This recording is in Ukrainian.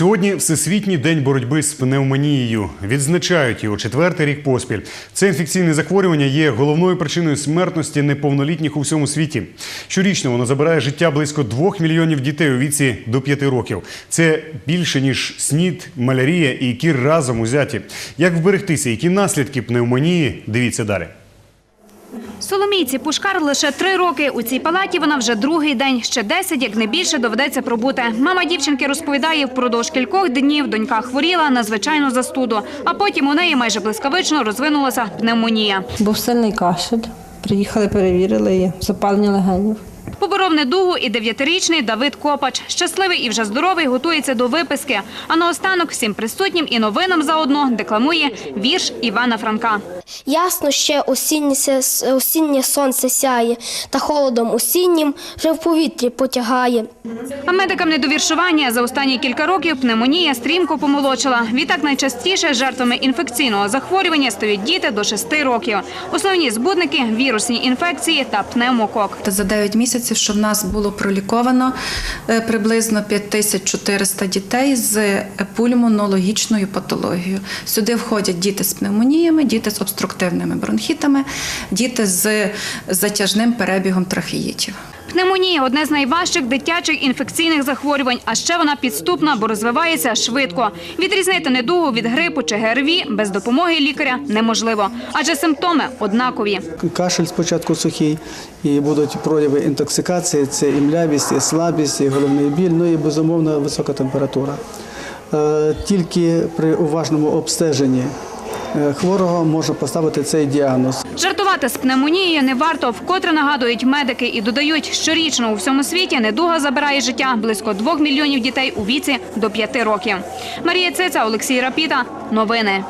Сьогодні всесвітній день боротьби з пневмонією. Відзначають його четвертий рік поспіль. Це інфекційне захворювання є головною причиною смертності неповнолітніх у всьому світі. Щорічно воно забирає життя близько двох мільйонів дітей у віці до п'яти років. Це більше ніж снід, малярія і кір разом узяті. Як вберегтися, які наслідки пневмонії? Дивіться далі. Соломійці Пушкар лише три роки. У цій палаті вона вже другий день. Ще десять, як не більше, доведеться пробути. Мама дівчинки розповідає, впродовж кількох днів донька хворіла на звичайну застуду, а потім у неї майже блискавично розвинулася пневмонія. Був сильний кашель. Приїхали, перевірили її, запалення легенів. Поборов недугу і дев'ятирічний Давид Копач. Щасливий і вже здоровий, готується до виписки. А наостанок всім присутнім і новинам заодно декламує вірш Івана Франка. Ясно ще осіннє, осіннє сонце сяє, та холодом осіннім вже в повітрі потягає. А медикам недовіршування за останні кілька років пневмонія стрімко помолодшала. Відтак найчастіше жертвами інфекційного захворювання стають діти до 6 років. Основні збудники – вірусні інфекції та пневмокок. Та за 9 місяців, що в нас було проліковано е, приблизно 5400 дітей з пульмонологічною патологією. Сюди входять діти з пневмоніями, діти з обструктивними бронхітами, діти з затяжним перебігом трахеїтів. Пневмонія – одне з найважчих дитячих інфекційних захворювань, а ще вона підступна, бо розвивається швидко. Відрізнити недугу від грипу чи ГРВІ без допомоги лікаря неможливо, адже симптоми однакові. Кашель спочатку сухий, і будуть прояви інтоксикації, це і млявість, і слабість, і головний біль, ну і безумовно висока температура. Е, Тільки при уважному обстеженні хворого може поставити цей діагноз. Жартувати з пневмонією не варто, вкотре нагадують медики і додають, щорічно у всьому світі недуга забирає життя близько двох мільйонів дітей у віці до п'яти років. Марія Циця, Олексій Рапіта. Новини.